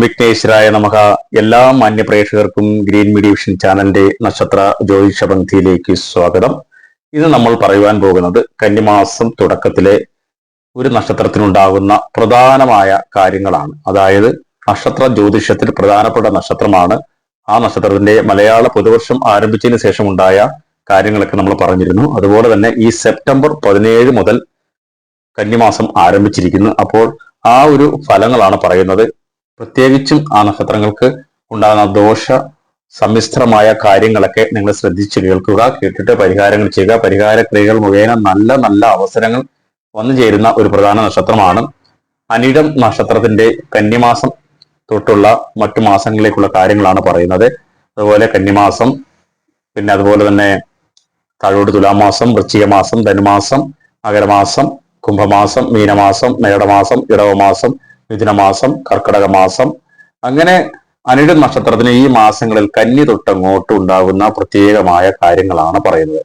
വിഘ്നേശ്വരായ നമുക്ക് എല്ലാ മാന്യപ്രേക്ഷകർക്കും green media vision ചാനലിന്റെ നക്ഷത്ര ജ്യോതിഷ പങ്ക്തിയിലേക്ക് സ്വാഗതം. ഇത് നമ്മൾ പറയുവാൻ പോകുന്നത് കന്നിമാസം തുടക്കത്തിലെ ഒരു നക്ഷത്രത്തിനുണ്ടാകുന്ന പ്രധാനമായ കാര്യങ്ങളാണ്. അതായത് നക്ഷത്ര ജ്യോതിഷത്തിൽ പ്രധാനപ്പെട്ട നക്ഷത്രമാണ്. ആ നക്ഷത്രത്തിന്റെ മലയാള പുതുവർഷം ആരംഭിച്ചതിന് ശേഷം ഉണ്ടായ കാര്യങ്ങളൊക്കെ നമ്മൾ പറഞ്ഞിരുന്നു. അതുപോലെ തന്നെ ഈ സെപ്റ്റംബർ പതിനേഴ് മുതൽ കന്നിമാസം ആരംഭിച്ചിരിക്കുന്നു. അപ്പോൾ ആ ഒരു ഫലങ്ങളാണ് പറയുന്നത്. പ്രത്യേകിച്ചും ആ നക്ഷത്രങ്ങൾക്ക് ഉണ്ടാകുന്ന ദോഷ സമ്മിശ്രമായ കാര്യങ്ങളൊക്കെ നിങ്ങൾ ശ്രദ്ധിച്ച് കേൾക്കുക കേട്ടിട്ട് പരിഹാരങ്ങൾ ചെയ്യുക. പരിഹാര ക്രിയകൾ മുഖേന നല്ല നല്ല അവസരങ്ങൾ വന്നു ചേരുന്ന ഒരു പ്രധാന നക്ഷത്രമാണ്. അനിടം നക്ഷത്രത്തിന്റെ കന്നിമാസം തൊട്ടുള്ള മറ്റു മാസങ്ങളിലേക്കുള്ള കാര്യങ്ങളാണ് പറയുന്നത്. അതുപോലെ കന്നിമാസം പിന്നെ അതുപോലെ തന്നെ തഴോട് തുലാമാസം വൃശ്ചികമാസം ധനുമാസം മകരമാസം കുംഭമാസം മീനമാസം മേടമാസം ഇടവമാസം മിഥുനമാസം കർക്കിടക മാസം അങ്ങനെ അനിഴ നക്ഷത്രത്തിന് ഈ മാസങ്ങളിൽ കന്നി തൊട്ടങ്ങോട്ട് ഉണ്ടാകുന്ന പ്രത്യേകമായ കാര്യങ്ങളാണ് പറയുന്നത്.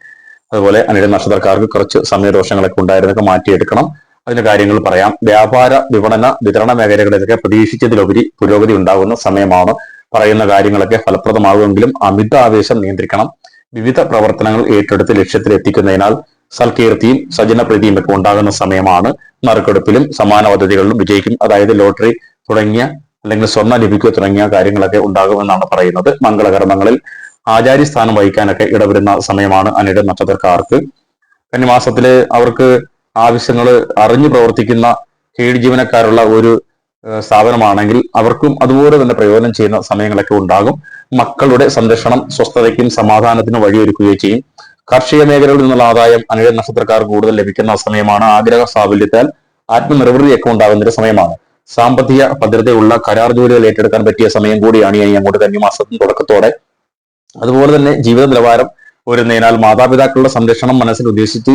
അതുപോലെ അനിഴ നക്ഷത്രക്കാർക്ക് കുറച്ച് സമയദോഷങ്ങളൊക്കെ ഉണ്ടായിരുന്നൊക്കെ മാറ്റിയെടുക്കണം. അതിന്റെ കാര്യങ്ങൾ പറയാം. വ്യാപാര വിപണന വിതരണ മേഖലകളിലൊക്കെ പ്രതീക്ഷിച്ചതിലുപരി പുരോഗതി ഉണ്ടാകുന്ന സമയമാണ് പറയുന്ന കാര്യങ്ങളൊക്കെ ഫലപ്രദമാകുമെങ്കിലും അമിത ആവേശം നിയന്ത്രിക്കണം. വിവിധ പ്രവർത്തനങ്ങൾ ഏറ്റെടുത്ത് ലക്ഷ്യത്തിൽ എത്തിക്കുന്നതിനാൽ സൽകീർത്തിയും സജനപ്രീതിയും ഒക്കെ ഉണ്ടാകുന്ന സമയമാണ് നറുക്കെടുപ്പിലും സമാന പദ്ധതികളിലും വിജയിക്കും. അതായത് ലോട്ടറി തുടങ്ങിയ അല്ലെങ്കിൽ സ്വർണ ലഭിക്കുക തുടങ്ങിയ കാര്യങ്ങളൊക്കെ ഉണ്ടാകുമെന്നാണ് പറയുന്നത്. മംഗളകർമ്മങ്ങളിൽ ആചാര്യസ്ഥാനം വഹിക്കാനൊക്കെ ഇടവരുന്ന സമയമാണ് അനിട നക്ഷത്രക്കാർക്ക്. കന്നിമാസത്തിൽ അവർക്ക് ആവശ്യങ്ങൾ അറിഞ്ഞു പ്രവർത്തിക്കുന്ന കീഴ് ജീവനക്കാരുള്ള ഒരു സ്ഥാപനമാണെങ്കിൽ അവർക്കും അതുപോലെ തന്നെ പ്രയോജനം ചെയ്യുന്ന സമയങ്ങളൊക്കെ ഉണ്ടാകും. മക്കളുടെ സംരക്ഷണം സ്വസ്ഥതയ്ക്കും സമാധാനത്തിനും വഴിയൊരുക്കുകയും ചെയ്യും. കാർഷിക മേഖലകളിൽ നിന്നുള്ള ആദായം അനിഴ നക്ഷത്രക്കാർ കൂടുതൽ ലഭിക്കുന്ന സമയമാണ്. ആഗ്രഹ സാഫല്യത്താൽ ആത്മനിർവൃതിയൊക്കെ ഉണ്ടാകുന്ന സമയമാണ്. സാമ്പത്തിക ഭദ്രതയുള്ള കരാർ ജോലികൾ ഏറ്റെടുക്കാൻ പറ്റിയ സമയം കൂടിയാണ് ഇനി അങ്ങോട്ട് കന്നിമാസത്തിന് തുടക്കത്തോടെ. അതുപോലെ തന്നെ ജീവിത നിലവാരം ഉയരുന്നതിനാൽ മാതാപിതാക്കളുടെ സംരക്ഷണം മനസ്സിൽ ഉദ്ദേശിച്ച്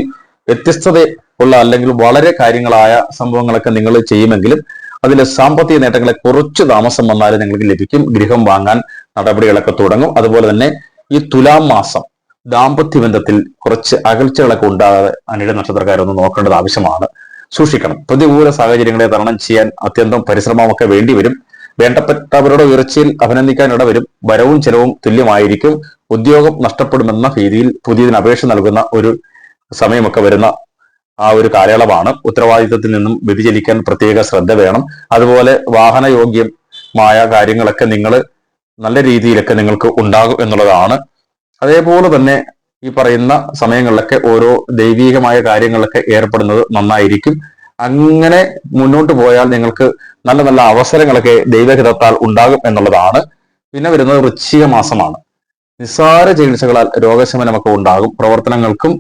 വ്യത്യസ്തത ഉള്ള അല്ലെങ്കിൽ വളരെ കാര്യങ്ങളായ സംഭവങ്ങളൊക്കെ നിങ്ങൾ ചെയ്യുമെങ്കിലും അതിലെ സാമ്പത്തിക നേട്ടങ്ങളെ കുറച്ച് താമസം വന്നാലും നിങ്ങൾക്ക് ലഭിക്കും. ഗൃഹം വാങ്ങാൻ നടപടികളൊക്കെ തുടങ്ങും. അതുപോലെ തന്നെ ഈ തുലാം മാസം ദാമ്പത്യ ബന്ധത്തിൽ കുറച്ച് അകൽച്ചകളൊക്കെ ഉണ്ടാകാതെ അനിട നക്ഷത്രക്കാരൊന്ന് നോക്കേണ്ടത് ആവശ്യമാണ്. സൂക്ഷിക്കണം. പ്രതികൂല സാഹചര്യങ്ങളെ തരണം ചെയ്യാൻ അത്യന്തം പരിശ്രമമൊക്കെ വേണ്ടിവരും വേണ്ടപ്പെട്ടവരുടെ ഉയർച്ചയിൽ അഭിനന്ദിക്കാൻ ഇടവരും. വരവും ചെലവും തുല്യമായിരിക്കും. ഉദ്യോഗം നഷ്ടപ്പെടുമെന്ന ഭീതിയിൽ പുതിയതിന് അപേക്ഷ നൽകുന്ന ഒരു സമയമൊക്കെ വരുന്ന ആ ഒരു കാലയളവാണ്. ഉത്തരവാദിത്തത്തിൽ നിന്നും വ്യതിചലിക്കാൻ പ്രത്യേക ശ്രദ്ധ വേണം. അതുപോലെ വാഹനയോഗ്യമായ കാര്യങ്ങളൊക്കെ നിങ്ങൾ നല്ല രീതിയിലൊക്കെ നിങ്ങൾക്ക് ഉണ്ടാകും എന്നുള്ളതാണ് അതേപോലെ തന്നെ ഈ പറയുന്ന സമയങ്ങളിലൊക്കെ ഓരോ ദൈവീകമായ കാര്യങ്ങളിലൊക്കെ ഏർപ്പെടുന്നത് നന്നായിരിക്കും. അങ്ങനെ മുന്നോട്ട് പോയാൽ നിങ്ങൾക്ക് നല്ല നല്ല അവസരങ്ങളൊക്കെ ദൈവഹിതത്താൽ ഉണ്ടാകും എന്നുള്ളതാണ്. പിന്നെ വരുന്നത് വൃശ്ചിക മാസമാണ്. നിസ്സാര ചികിത്സകളാൽ രോഗശമനമൊക്കെ ഉണ്ടാകും. പ്രവർത്തനങ്ങൾക്കും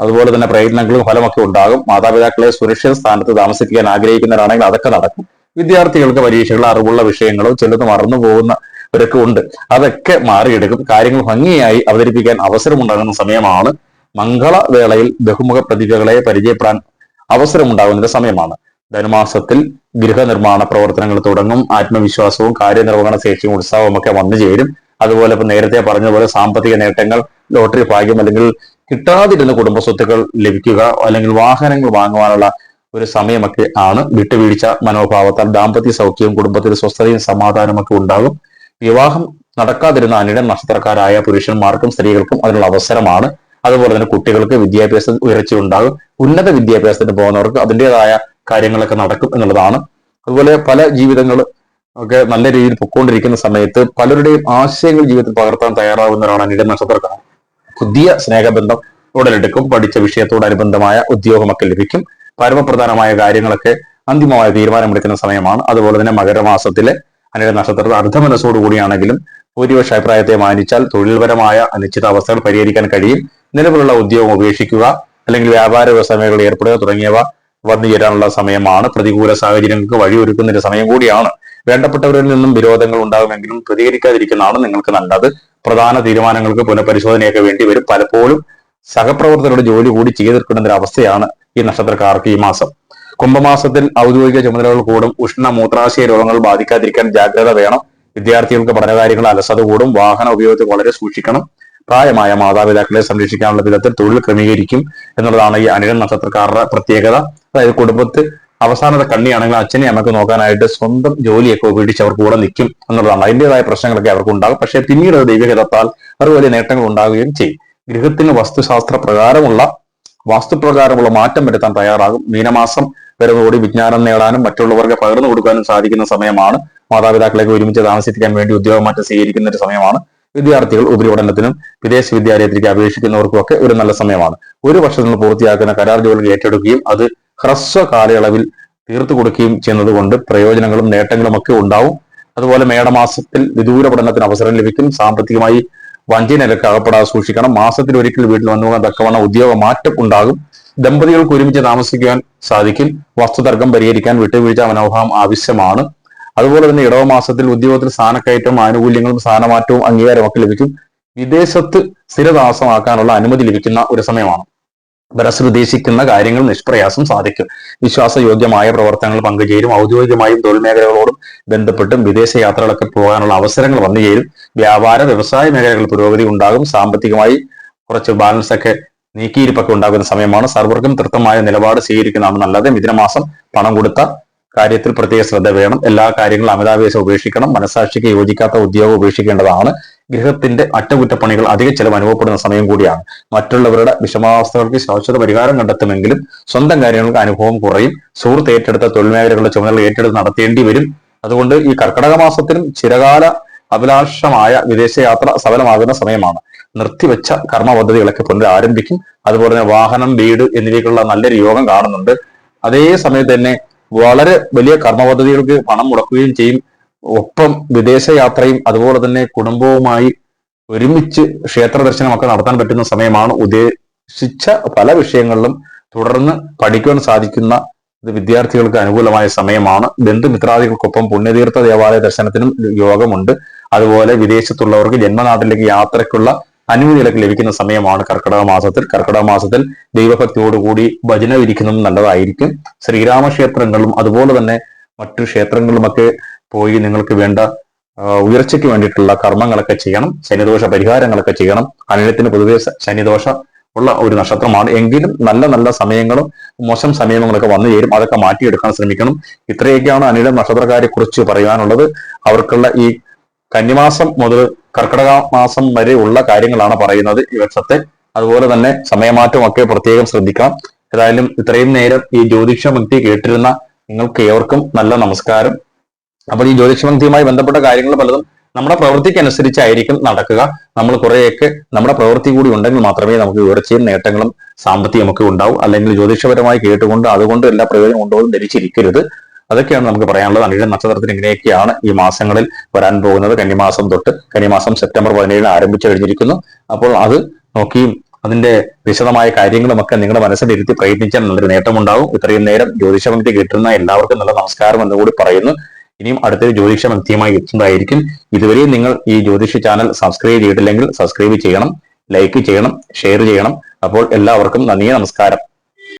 അതുപോലെ തന്നെ പ്രയത്നങ്ങളും ഫലമൊക്കെ ഉണ്ടാകും. മാതാപിതാക്കളെ സുരക്ഷിത സ്ഥാനത്ത് താമസിക്കാൻ ആഗ്രഹിക്കുന്നവരാണെങ്കിൽ അതൊക്കെ നടക്കും. വിദ്യാർത്ഥികൾക്ക് പരീക്ഷകൾ അറിവുള്ള വിഷയങ്ങളോ ചിലത് മറന്നു പോകുന്നവരൊക്കെ ഉണ്ട്. അതൊക്കെ മാറിയെടുക്കും. കാര്യങ്ങൾ ഭംഗിയായി അവതരിപ്പിക്കാൻ അവസരമുണ്ടാകുന്ന സമയമാണ്. മംഗളവേളയിൽ ബഹുമുഖ പ്രതിഭകളെ പരിചയപ്പെടാൻ അവസരമുണ്ടാകുന്ന സമയമാണ്. ധനുമാസത്തിൽ ഗൃഹനിർമ്മാണ പ്രവർത്തനങ്ങൾ തുടങ്ങും. ആത്മവിശ്വാസവും കാര്യനിർവഹണ ശേഷിയും ഉത്സാഹവും ഒക്കെ വന്നു ചേരും. അതുപോലെ ഇപ്പൊ നേരത്തെ പറഞ്ഞതുപോലെ സാമ്പത്തിക നേട്ടങ്ങൾ ലോട്ടറി ഭാഗ്യം അല്ലെങ്കിൽ കിട്ടാതിരുന്ന കുടുംബ സ്വത്തുക്കൾ ലഭിക്കുക അല്ലെങ്കിൽ വാഹനങ്ങൾ വാങ്ങുവാനുള്ള ഒരു സമയമൊക്കെ ആണ്. വിട്ടുവീഴ്ച മനോഭാവത്താൽ ദാമ്പത്യ സൗഖ്യവും കുടുംബത്തിൽ സ്വസ്ഥതയും സമാധാനവും ഒക്കെ ഉണ്ടാകും. വിവാഹം നടക്കാതിരുന്ന അനിട നക്ഷത്രക്കാരായ പുരുഷന്മാർക്കും സ്ത്രീകൾക്കും അതിനുള്ള അവസരമാണ്. അതുപോലെ തന്നെ കുട്ടികൾക്ക് വിദ്യാഭ്യാസം ഉയർച്ച ഉണ്ടാകും. ഉന്നത വിദ്യാഭ്യാസത്തിന് പോകുന്നവർക്ക് അതിന്റെതായ കാര്യങ്ങളൊക്കെ നടക്കും എന്നുള്ളതാണ്. അതുപോലെ പല ജീവിതങ്ങൾ ഒക്കെ നല്ല രീതിയിൽ പൊക്കോണ്ടിരിക്കുന്ന സമയത്ത് പലരുടെയും ആശയങ്ങൾ ജീവിതത്തിൽ പകർത്താൻ തയ്യാറാകുന്നവരാണ് അനിട നക്ഷത്രക്കാർ. പുതിയ സ്നേഹബന്ധം ഉടലെടുക്കും. പഠിച്ച വിഷയത്തോടനുബന്ധമായ ഉദ്യോഗമൊക്കെ ലഭിക്കും. പരമപ്രധാനമായ കാര്യങ്ങളൊക്കെ അന്തിമമായ തീരുമാനമെടുക്കുന്ന സമയമാണ്. അതുപോലെ തന്നെ മകരമാസത്തിലെ അനിഴ നക്ഷത്രത്തിൽ കൂടിയാണെങ്കിലും ഭൂരിപക്ഷ അഭിപ്രായത്തെ മാനിച്ചാൽ തൊഴിൽപരമായ അനിശ്ചിതാവസ്ഥകൾ പരിഹരിക്കാൻ കഴിയും. നിലവിലുള്ള ഉദ്യോഗം ഉപേക്ഷിക്കുക അല്ലെങ്കിൽ വ്യാപാര വ്യവസായങ്ങളിൽ ഏർപ്പെടുക തുടങ്ങിയവ വന്നു ചേരാനുള്ള സമയമാണ്. പ്രതികൂല സാഹചര്യങ്ങൾക്ക് വഴിയൊരുക്കുന്നതിന്റെ സമയം കൂടിയാണ്. വേണ്ടപ്പെട്ടവരിൽ നിന്നും വിരോധങ്ങൾ ഉണ്ടാകുമെങ്കിലും പ്രതികരിക്കാതിരിക്കുന്നതാണ് നിങ്ങൾക്ക് നല്ലത്. പ്രധാന തീരുമാനങ്ങൾക്ക് പുനഃപരിശോധനയൊക്കെ വേണ്ടി വരും. പലപ്പോഴും സഹപ്രവർത്തകരുടെ ജോലി കൂടി ചെയ്തു തീർക്കേണ്ട ഒരു അവസ്ഥയാണ് ഈ നക്ഷത്രക്കാർക്ക് ഈ മാസം. കുംഭമാസത്തിൽ ഔദ്യോഗിക ചുമതലകൾ കൂടും. ഉഷ്ണ മൂത്രാശയ രോഗങ്ങൾ ബാധിക്കാതിരിക്കാൻ ജാഗ്രത വേണം. വിദ്യാർത്ഥികൾക്ക് പഠനകാര്യങ്ങൾ അലസത കൂടും. വാഹന ഉപയോഗത്തിൽ വളരെ സൂക്ഷിക്കണം. പ്രായമായ മാതാപിതാക്കളെ സംരക്ഷിക്കാനുള്ള വിധത്തിൽ തൊഴിൽ ക്രമീകരിക്കും എന്നുള്ളതാണ് ഈ അനിഴൻ നക്ഷത്രക്കാരുടെ പ്രത്യേകത. അതായത് കുടുംബത്തിൽ അവസാനത്തെ കണ്ണിയാണെങ്കിൽ അച്ഛനെ അമ്മയ്ക്ക് നോക്കാനായിട്ട് സ്വന്തം ജോലിയൊക്കെ ഉപേക്ഷിച്ച് അവർ കൂടെ നിൽക്കും എന്നുള്ളതാണ്. അതിന്റെതായ പ്രശ്നങ്ങളൊക്കെ അവർക്ക് ഉണ്ടാകും. പക്ഷേ പിന്നീട് അത് ദൈവഹിതത്താൽ അവർ വലിയ നേട്ടങ്ങൾ ഉണ്ടാവുകയും ചെയ്യും. ഗൃഹത്തിന് വസ്തുശാസ്ത്ര പ്രകാരമുള്ള വാസ്തുപ്രകാരമുള്ള മാറ്റം വരുത്താൻ തയ്യാറാകും. മീനമാസം വരുന്നതോടെ വിജ്ഞാനം നേടാനും മറ്റുള്ളവർക്ക് പകർന്നു കൊടുക്കാനും സാധിക്കുന്ന സമയമാണ്. മാതാപിതാക്കളെയൊക്കെ ഒരുമിച്ച് താമസിപ്പിക്കാൻ വേണ്ടി ഉദ്യോഗമാറ്റം സ്വീകരിക്കുന്ന ഒരു സമയമാണ്. വിദ്യാർത്ഥികൾ ഉപരിപഠനത്തിനും വിദേശ വിദ്യാലയത്തിലേക്ക് അപേക്ഷിക്കുന്നവർക്കും ഒക്കെ ഒരു നല്ല സമയമാണ്. ഒരു വർഷത്തിൽ പൂർത്തിയാക്കുന്ന കരാർ ജോലികൾ ഏറ്റെടുക്കുകയും അത് ഹ്രസ്വ കാലയളവിൽ തീർത്തു കൊടുക്കുകയും ചെയ്യുന്നത് കൊണ്ട് പ്രയോജനങ്ങളും നേട്ടങ്ങളും ഒക്കെ ഉണ്ടാവും. അതുപോലെ മേടമാസത്തിൽ വിദൂര പഠനത്തിന് അവസരം ലഭിക്കും. സാമ്പത്തികമായി വഞ്ചനയിലൊക്കെ അകപ്പെടാതെ സൂക്ഷിക്കണം. മാസത്തിൽ ഒരിക്കൽ വീട്ടിൽ വന്നു പോകാൻ തക്കവണ്ണം ഉദ്യോഗ മാറ്റം ഉണ്ടാകും. ദമ്പതികൾക്ക് ഒരുമിച്ച് താമസിക്കാൻ സാധിക്കും. വസ്തുതർക്കം പരിഹരിക്കാൻ വിട്ടുവീഴ്ച മനോഭാവം ആവശ്യമാണ്. അതുപോലെ തന്നെ ഇടവ മാസത്തിൽ ഉദ്യോഗത്തിൽ സ്ഥാനക്കയറ്റവും ആനുകൂല്യങ്ങളും സ്ഥാനമാറ്റവും അംഗീകാരമൊക്കെ ലഭിക്കും. വിദേശത്ത് സ്ഥിരതാമസമാക്കാനുള്ള അനുമതി ലഭിക്കുന്ന ഒരു സമയമാണ്. മനസ്സിൽ ഉദ്ദേശിക്കുന്ന കാര്യങ്ങൾ നിഷ്പ്രയാസം സാധിക്കും. വിശ്വാസയോഗ്യമായ പ്രവർത്തനങ്ങൾ പങ്കുചേരും. ഔദ്യോഗികമായും തൊഴിൽ മേഖലകളോടും ബന്ധപ്പെട്ടും വിദേശ യാത്രകളൊക്കെ പോകാനുള്ള അവസരങ്ങൾ വന്നു ചേരും വ്യാപാര വ്യവസായ മേഖലകളിൽ പുരോഗതി ഉണ്ടാകും. സാമ്പത്തികമായി കുറച്ച് ബാലൻസ് ഒക്കെ നീക്കിയിരിപ്പൊക്കെ ഉണ്ടാകുന്ന സമയമാണ് സർവർക്കും തൃപ്തമായ നിലപാട് സ്വീകരിക്കുന്നതാണ് നല്ലത്. മിഥുനമാസം പണം കൊടുത്ത കാര്യത്തിൽ പ്രത്യേക ശ്രദ്ധ വേണം. എല്ലാ കാര്യങ്ങളും അമിതാവേശം ഉപേക്ഷിക്കണം. മനസാക്ഷിക്ക് യോജിക്കാത്ത ഉദ്യോഗം ഉപേക്ഷിക്കേണ്ടതാണ്. ഗൃഹത്തിന്റെ അറ്റകുറ്റപ്പണികൾ അധിക ചെലവ് അനുഭവപ്പെടുന്ന സമയം കൂടിയാണ്. മറ്റുള്ളവരുടെ വിഷമാവസ്ഥകൾക്ക് ശാശ്വത പരിഹാരം കണ്ടെത്തുമെങ്കിലും സ്വന്തം കാര്യങ്ങൾക്ക് അനുഭവം കുറയും. സുഹൃത്ത് ഏറ്റെടുത്ത തൊഴിൽ മേഖലകളുടെ ചുമതല ഏറ്റെടുത്ത് നടത്തേണ്ടി വരും. അതുകൊണ്ട് ഈ കർക്കടക മാസത്തിലും ചിരകാല അഭിലാഷമായ വിദേശയാത്ര സഫലമാകുന്ന സമയമാണ്. നിർത്തിവെച്ച കർമ്മ പദ്ധതികളൊക്കെ പുനരാരംഭിക്കും അതുപോലെ തന്നെ വാഹനം വീട് എന്നിവയ്ക്കുള്ള നല്ലൊരു യോഗം കാണുന്നുണ്ട്. അതേ സമയത്ത് തന്നെ വളരെ വലിയ കർമ്മ പദ്ധതികൾക്ക് പണം മുടക്കുകയും ചെയ്യും. ഒപ്പം വിദേശയാത്രയും അതുപോലെ തന്നെ കുടുംബവുമായി ഒരുമിച്ച് ക്ഷേത്ര ദർശനമൊക്കെ നടത്താൻ പറ്റുന്ന സമയമാണ് ഉദ്ദേശിച്ച പല വിഷയങ്ങളിലും തുടർന്ന് പഠിക്കുവാൻ സാധിക്കുന്ന വിദ്യാർത്ഥികൾക്ക് അനുകൂലമായ സമയമാണ്. ബന്ധുമിത്രാദികൾക്കൊപ്പം പുണ്യതീർത്ഥ ദേവാലയ ദർശനത്തിനും യോഗമുണ്ട്. അതുപോലെ വിദേശത്തുള്ളവർക്ക് ജന്മനാട്ടിലേക്ക് യാത്രയ്ക്കുള്ള അനുമതികളൊക്കെ ലഭിക്കുന്ന സമയമാണ് കർക്കിടക മാസത്തിൽ. കർക്കിടക മാസത്തിൽ ദൈവഭക്തിയോടുകൂടി ഭജന വിരിക്കുന്നതും നല്ലതായിരിക്കും. ശ്രീരാമക്ഷേത്രങ്ങളും അതുപോലെ തന്നെ മറ്റു ക്ഷേത്രങ്ങളുമൊക്കെ പോയി നിങ്ങൾക്ക് വേണ്ട ഉയർച്ചയ്ക്ക് വേണ്ടിയിട്ടുള്ള കർമ്മങ്ങളൊക്കെ ചെയ്യണം ശനിദോഷ പരിഹാരങ്ങളൊക്കെ ചെയ്യണം. അനിലത്തിന് പൊതുവെ ശനിദോഷ ഉള്ള ഒരു നക്ഷത്രമാണ്. എങ്കിലും നല്ല നല്ല സമയങ്ങളും മോശം സമയങ്ങളൊക്കെ വന്നു ചേരും. അതൊക്കെ മാറ്റിയെടുക്കാൻ ശ്രമിക്കണം. ഇത്രയൊക്കെയാണ് അനിലം നക്ഷത്രക്കാരെ കുറിച്ച് പറയാനുള്ളത്. അവർക്കുള്ള ഈ കന്നിമാസം മുതൽ കർക്കിടക മാസം വരെ ഉള്ള കാര്യങ്ങളാണ് പറയുന്നത് ഈ വർഷത്തെ. അതുപോലെ തന്നെ സമയമാറ്റം ഒക്കെ പ്രത്യേകം ശ്രദ്ധിക്കാം ഏതായാലും ഇത്രയും നേരം ഈ ജ്യോതിഷ വ്യക്തി കേട്ടിരുന്ന നിങ്ങൾക്ക് ഏവർക്കും നല്ല നമസ്കാരം. അപ്പോൾ ഈ ജ്യോതിഷമുക്തിയുമായി ബന്ധപ്പെട്ട കാര്യങ്ങൾ പലതും നമ്മുടെ പ്രവൃത്തിക്കനുസരിച്ചായിരിക്കും നടക്കുക. നമ്മൾ കുറേയൊക്കെ നമ്മുടെ പ്രവൃത്തി കൂടി ഉണ്ടെങ്കിൽ മാത്രമേ നമുക്ക് ഉയർച്ചയും നേട്ടങ്ങളും സാമ്പത്തികമൊക്കെ ഉണ്ടാവും. അല്ലെങ്കിൽ ജ്യോതിഷപരമായി കേട്ടുകൊണ്ട് അതുകൊണ്ട് എല്ലാ പ്രയോജനം ഉണ്ടോ എന്ന് ധരിച്ചിരിക്കരുത് അതൊക്കെയാണ് നമുക്ക് പറയാനുള്ളത്. അനിഴ നക്ഷത്രത്തിന് ഇങ്ങനെയൊക്കെയാണ് ഈ മാസങ്ങളിൽ വരാൻ പോകുന്നത്. കന്നിമാസം തൊട്ട് കന്നിമാസം സെപ്റ്റംബർ പതിനേഴിന് ആരംഭിച്ചു കഴിഞ്ഞിരിക്കുന്നു. അപ്പോൾ അത് നോക്കിയും അതിന്റെ വിശദമായ കാര്യങ്ങളുമൊക്കെ നിങ്ങളുടെ മനസ്സിലിരുത്തി പ്രയത്നിച്ചാൽ നല്ലൊരു നേട്ടമുണ്ടാവും. ഇത്രയും നേരം ജ്യോതിഷമന്തി കിട്ടുന്ന എല്ലാവർക്കും നല്ല നമസ്കാരം എന്നുകൂടി പറയുന്നു. ഇനിയും അടുത്തൊരു ജ്യോതിഷ വ്യക്തിയുമായി എത്തുന്നതായിരിക്കും. ഇതുവരെ നിങ്ങൾ ഈ ജ്യോതിഷ ചാനൽ സബ്സ്ക്രൈബ് ചെയ്തിട്ടില്ലെങ്കിൽ സബ്സ്ക്രൈബ് ചെയ്യണം ലൈക്ക് ചെയ്യണം ഷെയർ ചെയ്യണം. അപ്പോൾ എല്ലാവർക്കും നന്ദി നമസ്കാരം.